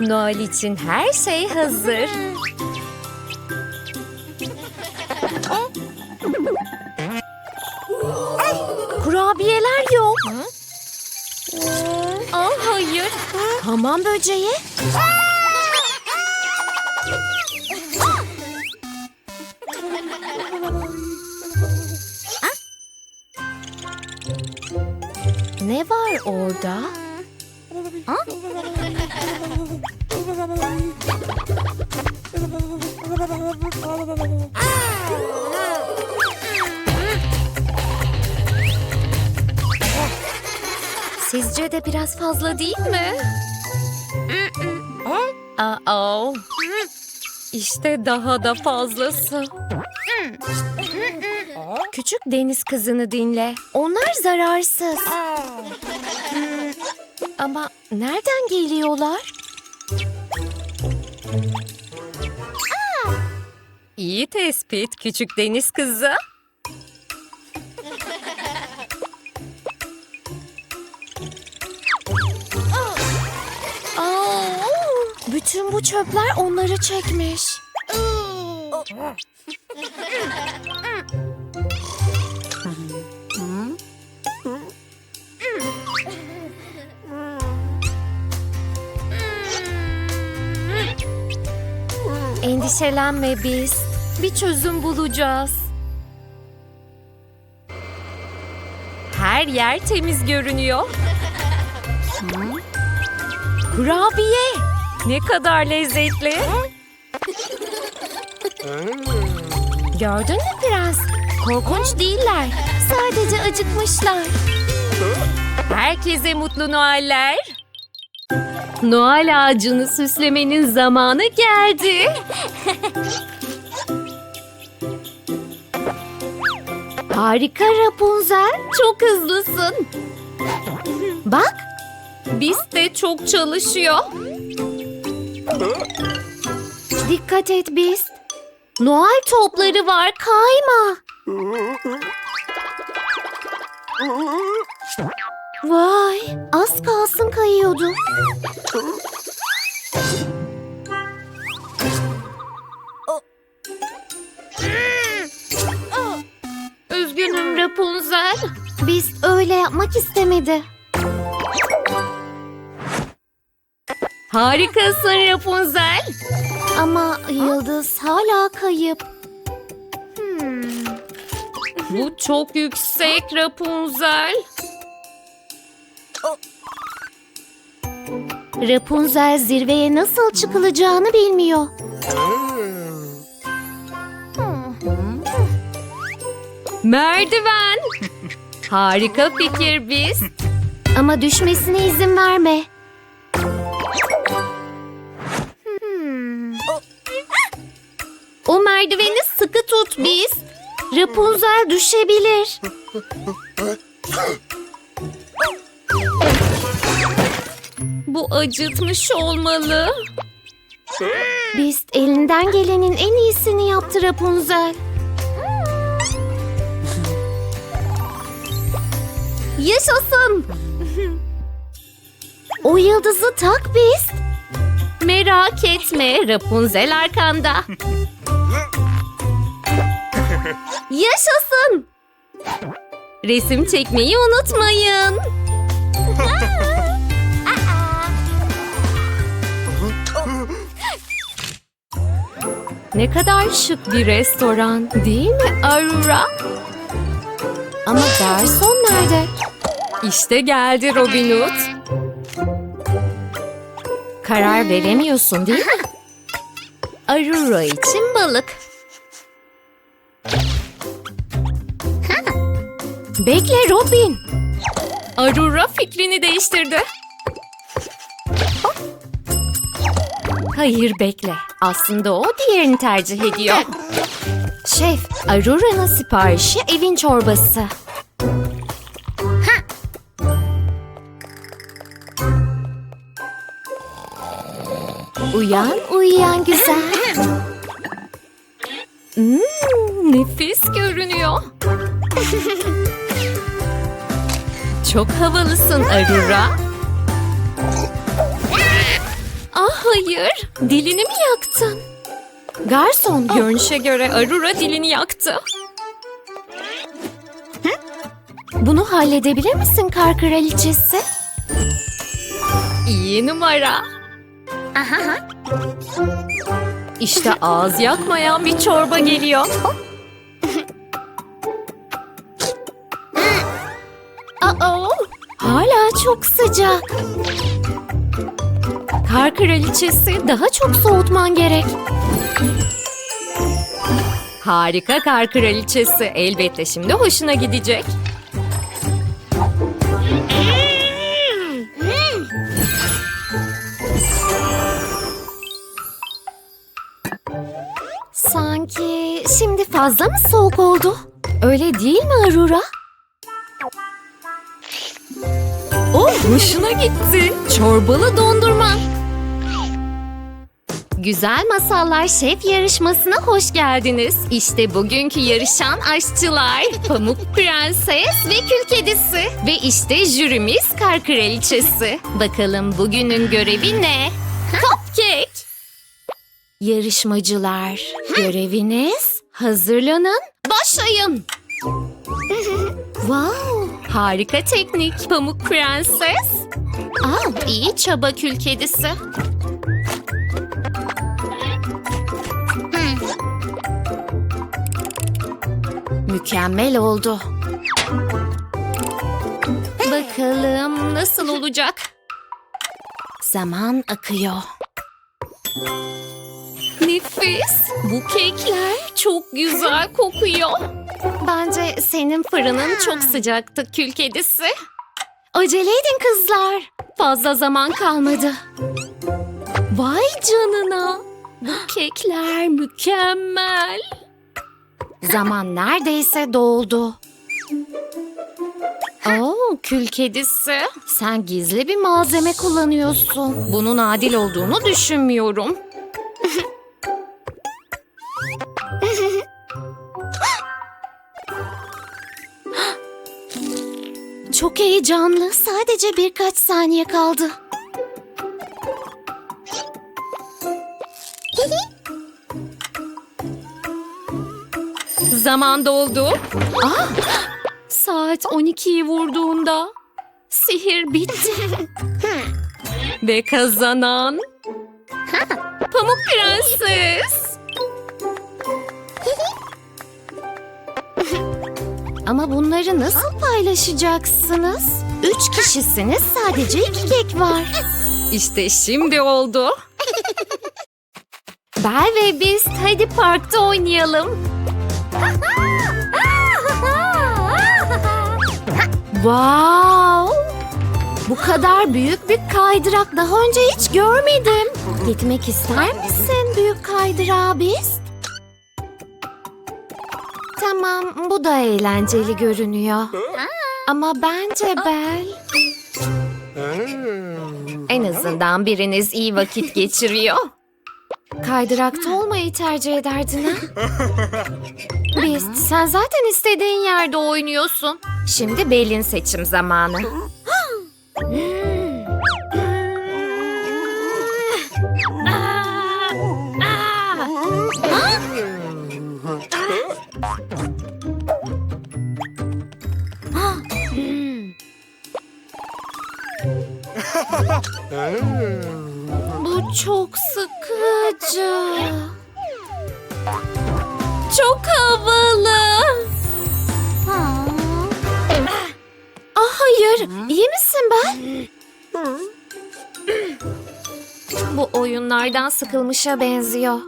Noel için her şey hazır. Kurabiyeler yok. Aa, hayır. Hamam böceği. Ne var orada? Sizce de biraz fazla değil mi? Aa, işte daha da fazlası. Küçük deniz kızını dinle. Onlar zararsız. Ama nereden geliyorlar? İyi tespit küçük deniz kızı. Aa, bütün bu çöpler onları çekmiş. Endişelenme biz. Bir çözüm bulacağız. Her yer temiz görünüyor. Kurabiye. Ne kadar lezzetli. Gördün mü prens? Korkunç değiller. Sadece acıkmışlar. Herkese mutlu Noeller. Noel ağacını süslemenin zamanı geldi. Harika Rapunzel. Çok hızlısın. Bak. Biz de çok çalışıyor. Dikkat et biz. Noel topları var kayma. Vay az kalsın kayıyordu. Üzgünüm Rapunzel. Biz öyle yapmak istemedi. Harikasın Rapunzel. Ama Yıldız hala kayıp. Hmm. Bu çok yüksek Rapunzel. Rapunzel zirveye nasıl çıkılacağını bilmiyor. Merdiven. Harika fikir biz. Ama düşmesine izin verme. Hmm. O merdiveni sıkı tut biz. Rapunzel düşebilir. Bu acıtmış olmalı. Beast elinden gelenin en iyisini yaptı Rapunzel. Yaşasın. O yıldızı tak Beast. Merak etme Rapunzel arkanda. Yaşasın. Resim çekmeyi unutmayın. Ne kadar şık bir restoran değil mi Aurora? Ama garson nerede? İşte geldi Robin Hood. Karar veremiyorsun değil mi? Aurora için balık. Bekle Robin. Aurora fikrini değiştirdi. Hayır bekle. Aslında o diğerini tercih ediyor. Şef, Aurora'nın siparişi evin çorbası. Uyan, uyuyan güzel. Hmm, nefis görünüyor. Çok havalısın Aurora. Ah hayır, dilini mi yaktın? Garson görünüşe göre Arura dilini yaktı. Bunu halledebilir misin kar kraliçesi? İyi numara. İşte ağız yakmayan bir çorba geliyor. Aa, hala çok sıcak. Kar kraliçesi daha çok soğutman gerek. Harika kar kraliçesi. Elbette şimdi hoşuna gidecek. Sanki şimdi fazla mı soğuk oldu? Öyle değil mi Arura? Oh, hoşuna gitti. Çorbalı dondurma. Güzel Masallar Şef yarışmasına hoş geldiniz. İşte bugünkü yarışan aşçılar. Pamuk Prenses ve Kül Kedisi. Ve işte jürimiz Kar Kraliçesi. Bakalım bugünün görevi ne? Cupcake. Yarışmacılar, göreviniz hazırlanın, başlayın. wow, harika teknik Pamuk Prenses. Aa, iyi çaba Kül Kedisi. Mükemmel oldu. Bakalım nasıl olacak? Zaman akıyor. Nefis. Bu kekler çok güzel kokuyor. Bence senin fırının çok sıcaktı kül kedisi. Acele kızlar. Fazla zaman kalmadı. Vay canına. Bu kekler mükemmel. Zaman neredeyse doldu. Oo, kül kedisi. Sen gizli bir malzeme kullanıyorsun. Bunun adil olduğunu düşünmüyorum. Çok heyecanlı. Sadece birkaç saniye kaldı. Zaman doldu. Aa, saat 12'yi vurduğunda sihir bitti. Ve kazanan Pamuk Prenses. Ama bunları nasıl paylaşacaksınız? Üç kişisiniz sadece iki kek var. İşte şimdi oldu. Bel ve biz hadi parkta oynayalım. Wow! Bu kadar büyük bir kaydırak daha önce hiç görmedim. Gitmek ister misin büyük kaydırağa biz? Tamam, bu da eğlenceli görünüyor. Ama bence Bel... En azından biriniz iyi vakit geçiriyor. Kaydırakta olmayı tercih ederdin ha? Biz, sen zaten istediğin yerde oynuyorsun. Şimdi Bel'in seçim zamanı. Bu sıkılmışa benziyor.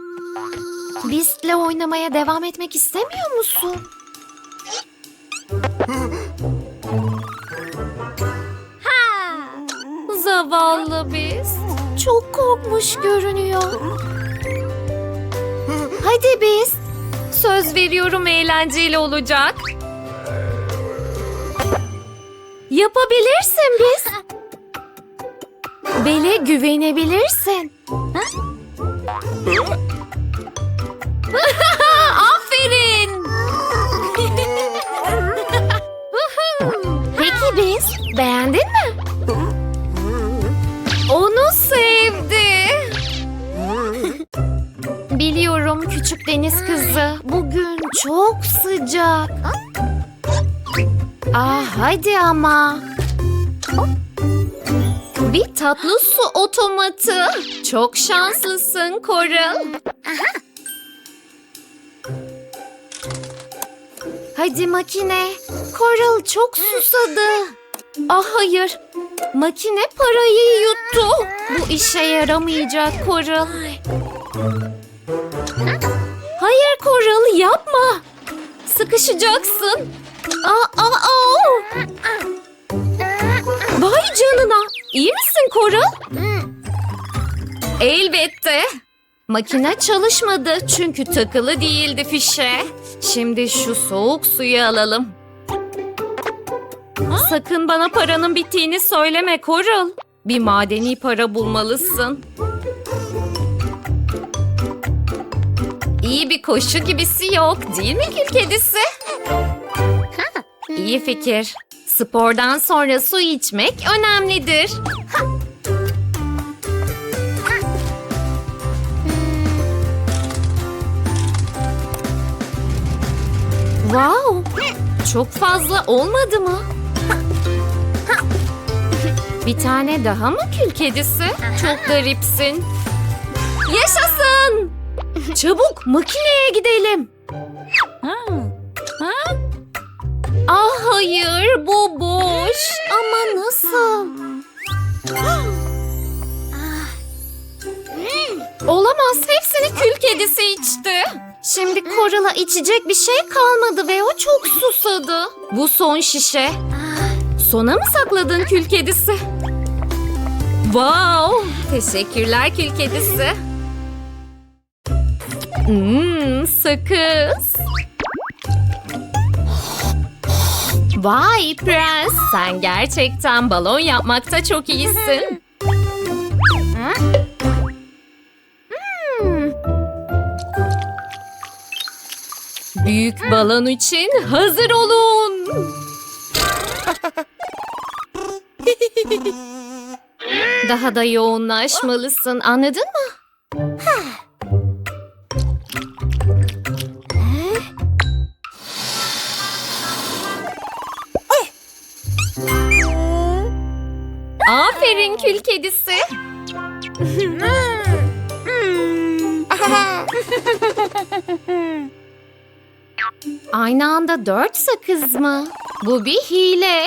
Beast'le oynamaya devam etmek istemiyor musun? Zavallı Beast. Çok korkmuş görünüyor. Hadi Beast. Söz veriyorum eğlenceli olacak. Yapabilirsin Beast. Bele güvenebilirsin. Aferin. Peki biz beğendin mi? Onu sevdi. Biliyorum küçük deniz kızı. Bugün çok sıcak. Ah hadi ama. Bir tatlı su otomatı. Çok şanslısın Coral. Hadi makine. Coral çok susadı. Ah hayır. Makine parayı yuttu. Bu işe yaramayacak Coral. Hayır Coral yapma. Sıkışacaksın. Aa, aa, aa. İyi misin Coral? Elbette. Makine çalışmadı çünkü takılı değildi fişe. Şimdi şu soğuk suyu alalım. Sakın bana paranın bittiğini söyleme Coral. Bir madeni para bulmalısın. İyi bir koşu gibisi yok değil mi kül kedisi? İyi fikir. Spordan sonra su içmek önemlidir. Wow! Çok fazla olmadı mı? Bir tane daha mı kül kedisi? Çok garipsin. Yaşasın! Çabuk makineye gidelim. Ah hayır bu boş. Ama nasıl? Olamaz hepsini kül kedisi içti. Şimdi Koral'a içecek bir şey kalmadı ve o çok susadı. Bu son şişe. Sona mı sakladın kül kedisi? Wow! Teşekkürler kül kedisi. Hmm, sakız. Vay prens, sen gerçekten balon yapmakta çok iyisin. Hmm. Büyük balon için hazır olun. Daha da yoğunlaşmalısın, anladın mı? Aferin kül kedisi. Aynı anda dört sakız mı? Bu bir hile.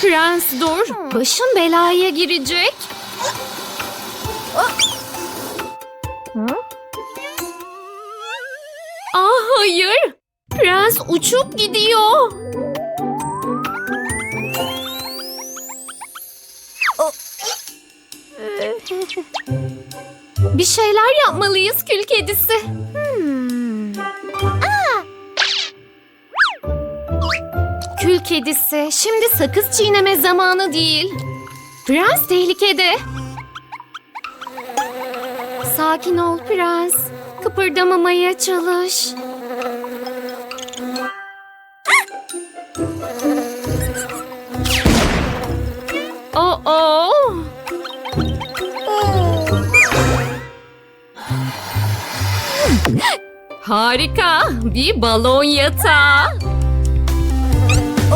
Prens dur. Başın belaya girecek. Prens uçup gidiyor. Bir şeyler yapmalıyız kül kedisi. Hmm. Kül kedisi, şimdi sakız çiğneme zamanı değil. Prens tehlikede. Sakin ol prens. Kıpırdamamaya çalış. Harika. Bir balon yatağı.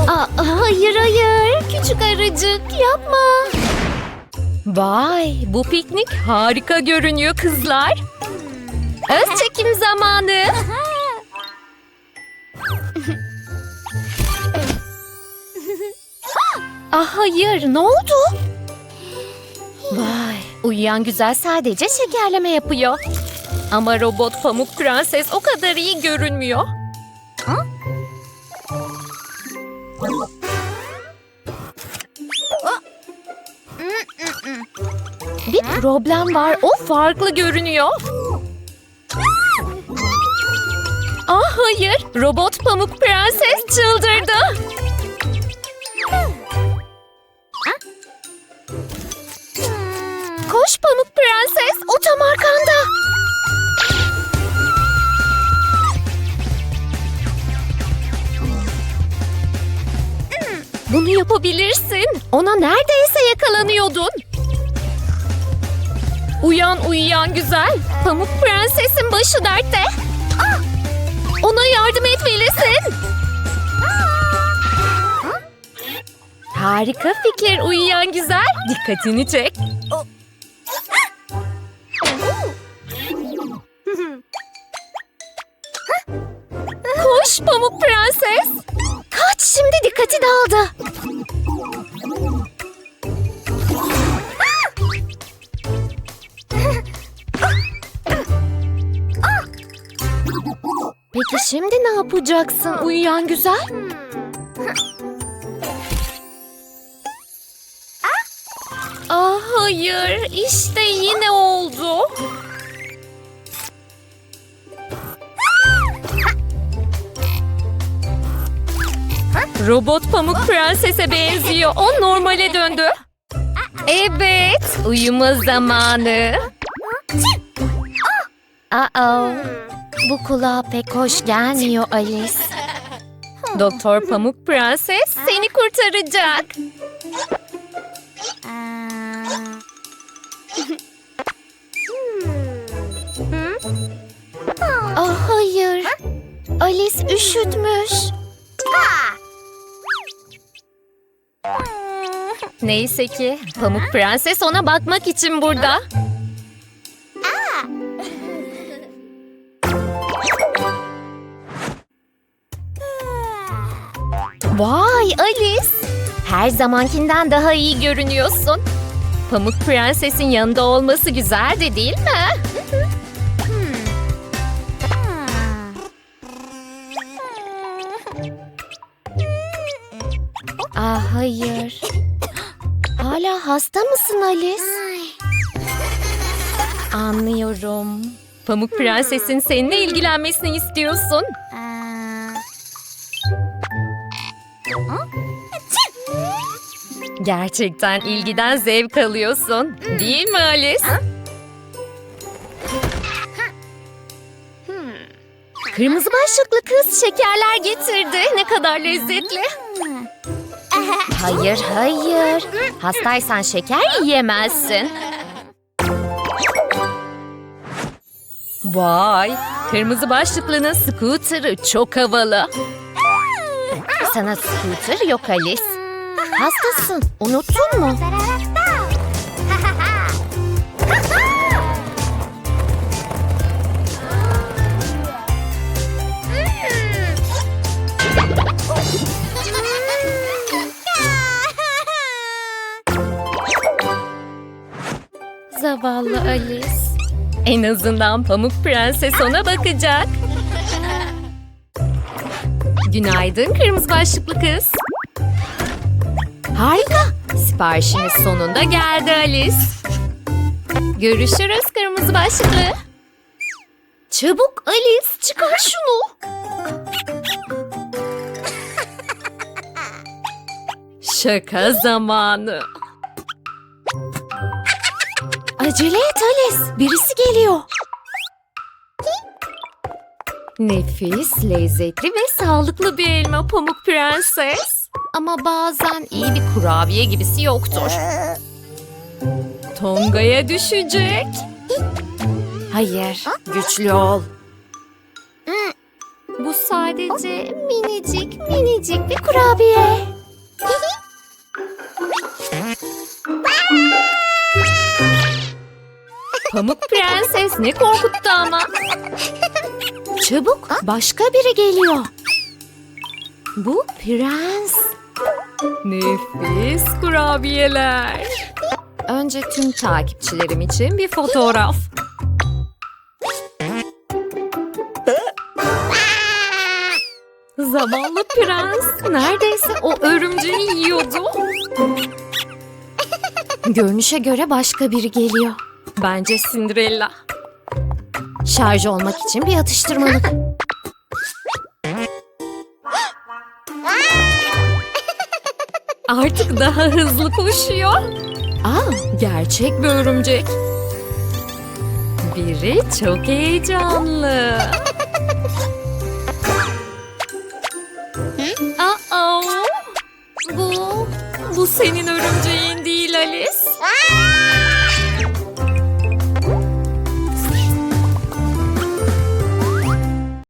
Aa, hayır hayır. Küçük arıcık yapma. Vay bu piknik harika görünüyor kızlar. Öz çekim zamanı. ah hayır ne oldu? Vay uyuyan güzel sadece şekerleme yapıyor. Ama robot pamuk prenses o kadar iyi görünmüyor. Bir problem var. O farklı görünüyor. Ah hayır. Robot pamuk prenses çıldırdı. Koş pamuk prenses. O tam arkanda. Yapabilirsin. Ona neredeyse yakalanıyordun. Uyan uyuyan güzel. Pamuk prensesin başı dertte. Ona yardım etmelisin. Harika fikir uyuyan güzel. Dikkatini çek. Koş Pamuk Prenses. Kaç şimdi dikkati dağıldı. Şimdi ne yapacaksın uyuyan güzel? Ah hayır, işte yine oldu. Robot Pamuk Prenses'e benziyor. O normale döndü. Evet, uyuma zamanı. Aa, bu kulağa pek hoş gelmiyor Alice. Doktor Pamuk Prenses seni kurtaracak. Ah hayır. Alice üşütmüş. Neyse ki Pamuk Prenses ona bakmak için burada. Vay Alice. Her zamankinden daha iyi görünüyorsun. Pamuk Prenses'in yanında olması güzel de değil mi? Ah hayır. Hala hasta mısın Alice? Anlıyorum. Pamuk Prenses'in seninle ilgilenmesini istiyorsun. Gerçekten ilgiden zevk alıyorsun. Değil mi Alice? Kırmızı başlıklı kız şekerler getirdi. Ne kadar lezzetli. Hayır, hayır. Hastaysan şeker yiyemezsin. Vay, kırmızı başlıklının scooter'ı çok havalı. Sana scooter yok Alice. Hastasın, unuttun mu? Zavallı Alice. En azından Pamuk Prenses ona bakacak. Günaydın kırmızı başlıklı kız. Harika. Siparişiniz sonunda geldi Alice. Görüşürüz kırmızı başlıklı. Çabuk Alice çıkar şunu. Şaka zamanı. Acele et Alice. Birisi geliyor. Nefis, lezzetli ve sağlıklı bir elma Pamuk Prenses. Ama bazen iyi bir kurabiye gibisi yoktur. Tonga'ya düşecek. Hayır, güçlü ol. Bu sadece minicik minicik bir kurabiye. Pamuk Prenses ne korkuttu ama. Çabuk başka biri geliyor. Bu prens. Nefis kurabiyeler. Önce tüm takipçilerim için bir fotoğraf. Zavallı prens neredeyse o örümceği yiyordu. Görünüşe göre başka biri geliyor. Bence Cinderella. Şarj olmak için bir atıştırmalık. Artık daha hızlı koşuyor. Aa, gerçek bir örümcek. Biri çok heyecanlı. Aa, bu, bu senin örümceğin değil Alice.